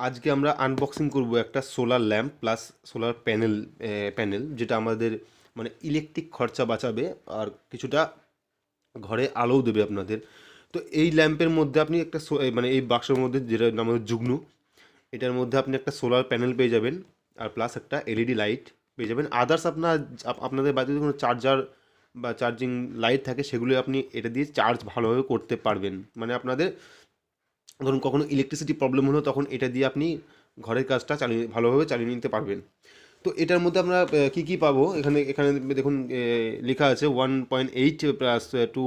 আজকে আমরা আনবক্সিং করব একটা solar lamp plus solar panel panel যেটা আমাদের মানে ইলেকট্রিক খরচা বাঁচাবে আর কিছুটা ঘরে আলোও দেবে আপনাদের। তো এই ল্যাম্পের মধ্যে আপনি একটা মানে এই বাক্সের মধ্যে যেটা আমাদের যুগ্নু, এটার মধ্যে আপনি একটা সোলার প্যানেল পেয়ে যাবেন আর প্লাস একটা এলইডি লাইট পেয়ে যাবেন। আদার্স আপনার, আপ- আপনাদের বাড়িতে কোনো চার্জার বা চার্জিং লাইট থাকে, সেগুলো আপনি এটা দিয়ে চার্জ ভালোভাবে করতে পারবেন। মানে আপনাদের ধরুন কখনো ইলেকট্রিসিটি প্রবলেম হলো, তখন এটা দিয়ে আপনি ঘরের কাজটা চালিয়ে, ভালোভাবে চালিয়ে নিতে পারবেন। তো এটার মধ্যে আমরা কি কি পাবো? এখানে এখানে দেখুন লেখা আছে one point eight plus two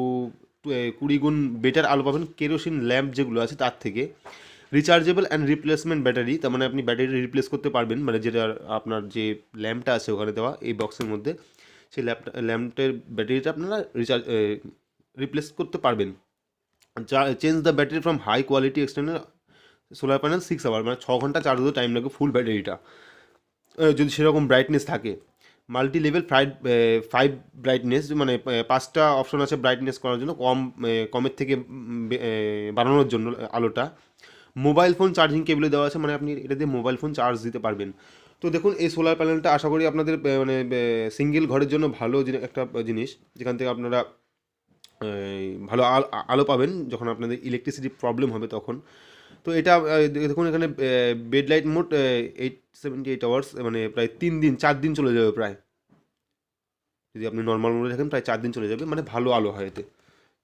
কুড়ি গুণ বেটার আলো পাবেন কেরোসিন ল্যাম্প যেগুলো আছে তার থেকে। রিচার্জেবল অ্যান্ড রিপ্লেসমেন্ট ব্যাটারি তার মানে আপনি ব্যাটারি রিপ্লেস করতে পারবেন মানে যেটা আপনার যে ল্যাম্পটা আছে ওখানে দেওয়া, এই বক্সের মধ্যে, সেই ল্যাম্পটা ল্যাম্পের ব্যাটারিটা আপনারা রিচার্জ রিপ্লেস করতে পারবেন। Change the battery from high quality external solar panel six hour মানে ছ ঘণ্টা চার্জ হতে টাইম লাগে ফুল ব্যাটারিটা যদি সেরকম ব্রাইটনেস থাকে। Multi level fried five brightness মানে পাঁচটা অপশন আছে ব্রাইটনেস করার জন্য, কম কমের থেকে বাড়ানোর জন্য আলোটা। মোবাইল ফোন চার্জিং কেবলে দেওয়া আছে মানে আপনি এটা দিয়ে মোবাইল ফোন চার্জ দিতে পারবেন। তো দেখুন, এই সোলার প্যানেলটা আশা করি আপনাদের মানে সিঙ্গেল ঘরের জন্য ভালো একটা জিনিস, যেখান থেকে আপনারা ভালো আলো পাবেন যখন আপনাদের ইলেকট্রিসিটি প্রবলেম হবে তখন। তো এটা দেখুন এখানে বেড লাইট মোট এইট সেভেন্টি এইট আওয়ার্স মানে প্রায় তিন দিন, চার দিন চলে যাবে প্রায়। যদি আপনি নর্মাল মোডে থাকেন প্রায় চার দিন চলে যাবে মানে ভালো আলো হয় এতে।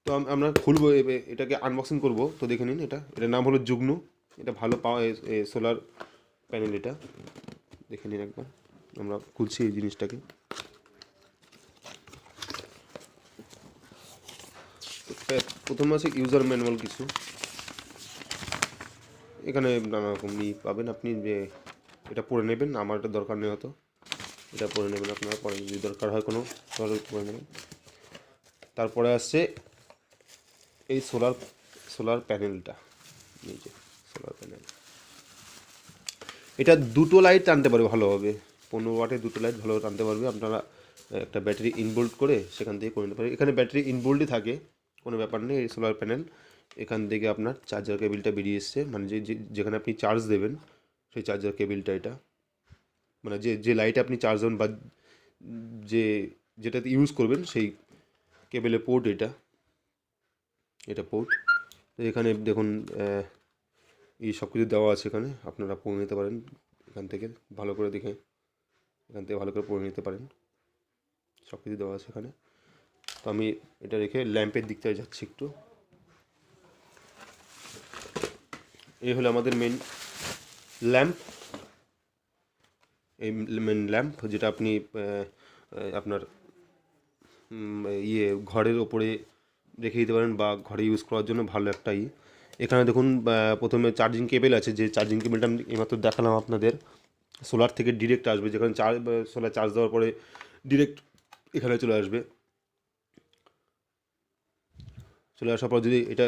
তো আমরা খুলবো এটাকে আনবক্সিং করব। তো দেখে নিন এটা, এটার নাম হলো যুগ্নু। এটা ভালো পাওয়া সোলার প্যানেল এটা। দেখে নিন একবার, আমরা খুলছি এই জিনিসটাকে। প্রথমে আছে ইউজার ম্যানুয়াল কিছু। এখানে নানা রকম পাবেন। আপনি যে এটা পড়ে নেবেন, আমার এটা দরকার নেই হতো এটা পড়ে নেবেন আপনারা, পরে যদি দরকার হয় কোনো, তাহলে পড়ে নেবেন। তারপরে আসছে এই সোলার সোলার প্যানেলটা এই যে সোলার প্যানেল এটা দুটো লাইট টানতে পারবে ভালোভাবে পনেরো ওয়াটে দুটো লাইট ভালোভাবে টানতে পারবে। আপনারা একটা ব্যাটারি ইনবোল্ড করে সেখান থেকে করে নিতে পারবেন। এখানে ব্যাটারি ইনবোল্ডই থাকে। কোনো ব্যাপার নেই এই সোলার প্যানেল এখান থেকে আপনার চার্জার কেবিলটা বেরিয়ে এসছে। মানে যে যেখানে আপনি চার্জ দেবেন, সেই চার্জার কেবিলটা এটা। মানে যে যে লাইট আপনি চার্জ দেবেন বা যে, যেটাতে ইউজ করবেন, সেই কেবেলের পোর্ট এটা। এটা পোর্ট তো এখানে দেখুন এই সব কিছু দেওয়া আছে এখানে। আপনারা পড়ে নিতে পারেন এখান থেকে, ভালো করে দেখে, এখান থেকে ভালো করে পড়ে নিতে পারেন। সব কিছু দেওয়া আছে এখানে। তো আমি এটা রেখে ল্যাম্পের দিকটায় যাচ্ছি একটু। এই হলো আমাদের মেন ল্যাম্প। এই মেন ল্যাম্প যেটা আপনি আপনার ইয়ে ঘরের ওপরে রেখে দিতে পারেন বা ঘরে ইউজ করার জন্য ভালো একটা ই। এখানে দেখুন প্রথমে চার্জিং কেবেল আছে, যে চার্জিং কেবেলটা আমি এইমাত্র দেখালাম আপনাদের। সোলার থেকে ডিরেক্ট আসবে, যেখানে চার্জ সোলার চার্জ দেওয়ার পরে ডিরেক্ট এখানে চলে আসবে। চলে আসার পর যদি এটা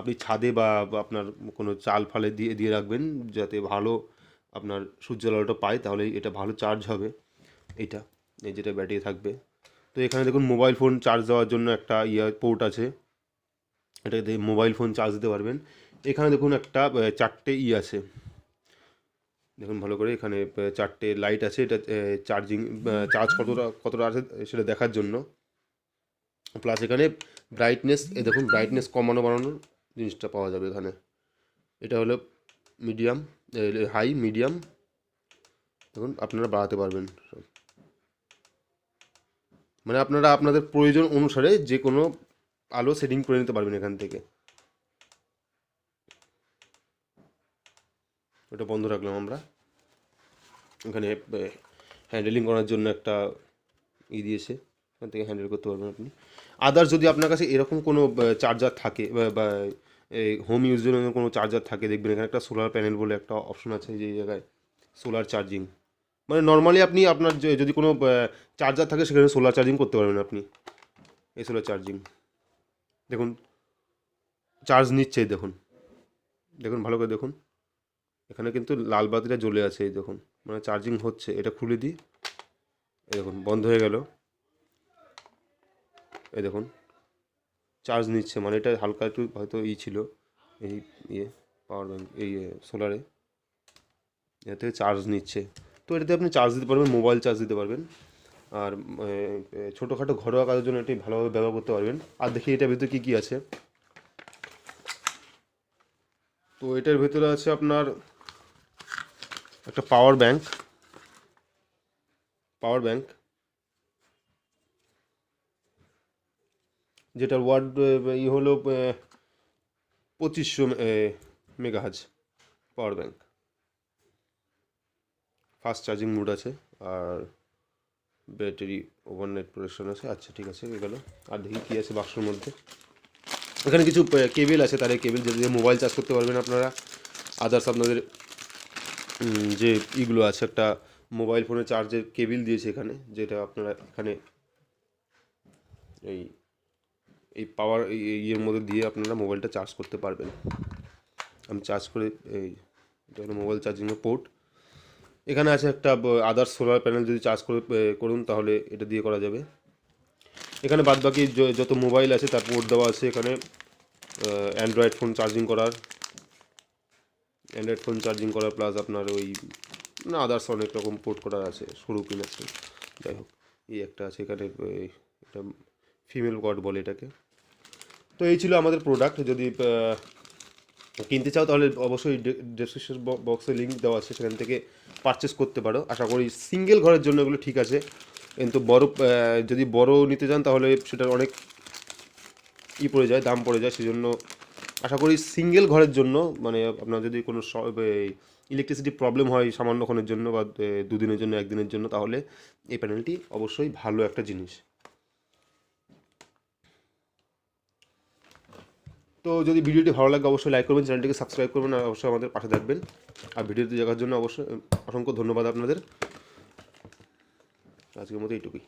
আপনি ছাদে বা আপনার কোনো চাল ফালে দিয়ে দিয়ে রাখবেন যাতে ভালো আপনার সূর্যের আলোটা পায় তাহলে এটা ভালো চার্জ হবে। এটা এই যেটা ব্যাটারি থাকবে। তো এখানে দেখুন মোবাইল ফোন চার্জ দেওয়ার জন্য একটা ইয়া পোর্ট আছে। এটা দিয়ে মোবাইল ফোন চার্জ দিতে পারবেন। এখানে দেখুন একটা চারটে ই আছে। দেখুন ভালো করে এখানে চারটে লাইট আছে। এটা চার্জিং চার্জ কতটা কতটা আছে সেটা দেখার জন্য। প্লাস এখানে ব্রাইটনেস এ দেখুন ব্রাইটনেস কমানো বাড়ানোর জিনিসটা পাওয়া যাবে এখানে। এটা হলো মিডিয়াম হাই মিডিয়াম দেখুন, আপনারা বাড়াতে পারবেন। মানে আপনারা আপনাদের প্রয়োজন অনুসারে যে কোনো আলো সেটিং করে নিতে পারবেন এখান থেকে। ওটা বন্ধ রাখলাম আমরা। এখানে হ্যান্ডেলিং করার জন্য একটা ই দিয়েছে। এখান থেকে হ্যান্ডেল করতে পারবেন আপনি। আদার্স যদি আপনার কাছে এরকম কোনো চার্জার থাকে, বা- এই হোম ইউজের জন্য কোনো চার্জার থাকে, দেখবেন এখানে একটা সোলার প্যানেল বলে একটা অপশন আছে যে জায়গায় সোলার চার্জিং মানে নর্মালি আপনি আপনার যদি কোনো চার্জার থাকে, সেখানে সোলার চার্জিং করতে পারবেন আপনি। এই সোলার চার্জিং দেখুন চার্জ নিচ্ছে, দেখুন। দেখুন, ভালো করে দেখুন। এখানে কিন্তু লাল বাতিটা জ্বলে আছে, এই দেখুন। মানে চার্জিং হচ্ছে, এটা খুলে দিই। এই দেখুন, বন্ধ হয়ে গেল। এই দেখুন চার্জ নিচ্ছে মানে এটা হালকা একটু হয়তো ই ছিল, এই ইয়ে পাওয়ার ব্যাঙ্ক এই সোলারে এর থেকে চার্জ নিচ্ছে। তো এটাতে আপনি চার্জ দিতে পারবেন মোবাইল চার্জ দিতে পারবেন। আর ছোটোখাটো ঘরোয়া কাজের জন্য এটি ভালোভাবে ব্যবহার করতে পারবেন। আর দেখি এটার ভিতরে কী কী আছে। তো এটার ভিতরে আছে আপনার একটা পাওয়ার ব্যাংক পাওয়ার ব্যাংক যেটার ওয়ার্ড ই হলো পঁচিশশো মেগাহাজ power bank fast charging mode আছে আর ব্যাটারি ওভারনাইট প্রোটেকশন আছে। আচ্ছা ঠিক আছে হয়ে গেল। আর দেখি কী আছে বাক্সর মধ্যে। এখানে কিছু কেবেল আছে, তার এই কেবেল দিয়ে মোবাইল চার্জ করতে পারবেন আপনারা। আদার্স আপনাদের যে ইগুলো আছে, একটা মোবাইল ফোনে চার্জের কেবিল দিয়েছে এখানে, যেটা আপনারা এখানে এই এই পাওয়ার ইয়ের মধ্যে দিয়ে আপনারা মোবাইলটা চার্জ করতে পারবেন। আমি চার্জ করে, এই এটা হলো মোবাইল চার্জিংয়ের পোর্ট এখানে আছে একটা আদার্স সোলার প্যানেল যদি চার্জ করে করুন, তাহলে এটা দিয়ে করা যাবে। এখানে বাদ বাকি যত মোবাইল আছে, তার পোর্ট দেওয়া আছে এখানে। অ্যান্ড্রয়েড ফোন চার্জিং করার। অ্যান্ড্রয়েড ফোন চার্জিং করার প্লাস আপনার ওই, না আদার্স অনেক রকম পোর্ট করার আছে সরু পিন আছে যাই হোক, এই একটা আছে এখানে এটা ফিমেল কর্ড বলে এটাকে। তো এই ছিল আমাদের প্রোডাক্ট যদি কিনতে চাও তাহলে অবশ্যই ডেসক্রিপশন বক্সে লিঙ্ক দেওয়া আছে, সেখান থেকে পারচেস করতে পারো। আশা করি সিঙ্গেল ঘরের জন্য এগুলো ঠিক আছে। কিন্তু বড় যদি বড় নিতে চান তাহলে সেটার অনেক ই পড়ে যায়, দাম পড়ে যায়, সেজন্য আশা করি সিঙ্গেল ঘরের জন্য মানে আপনার যদি কোনো ইলেকট্রিসিটি প্রবলেম হয় সামান্যক্ষণের জন্য বা দুদিনের জন্য, একদিনের জন্য, তাহলে এই প্যানেলটি অবশ্যই ভালো একটা জিনিস। তো যদি ভিডিওটি ভালো লাগে, অবশ্যই লাইক করবেন চ্যানেলটিকে সাবস্ক্রাইব করবেন, আর অবশ্যই আমাদের পাশে থাকবেন। আর ভিডিওটি দেখার জন্য অবশ্যই, অসংখ্য ধন্যবাদ আপনাদের। আজকের মতো এইটুকুই।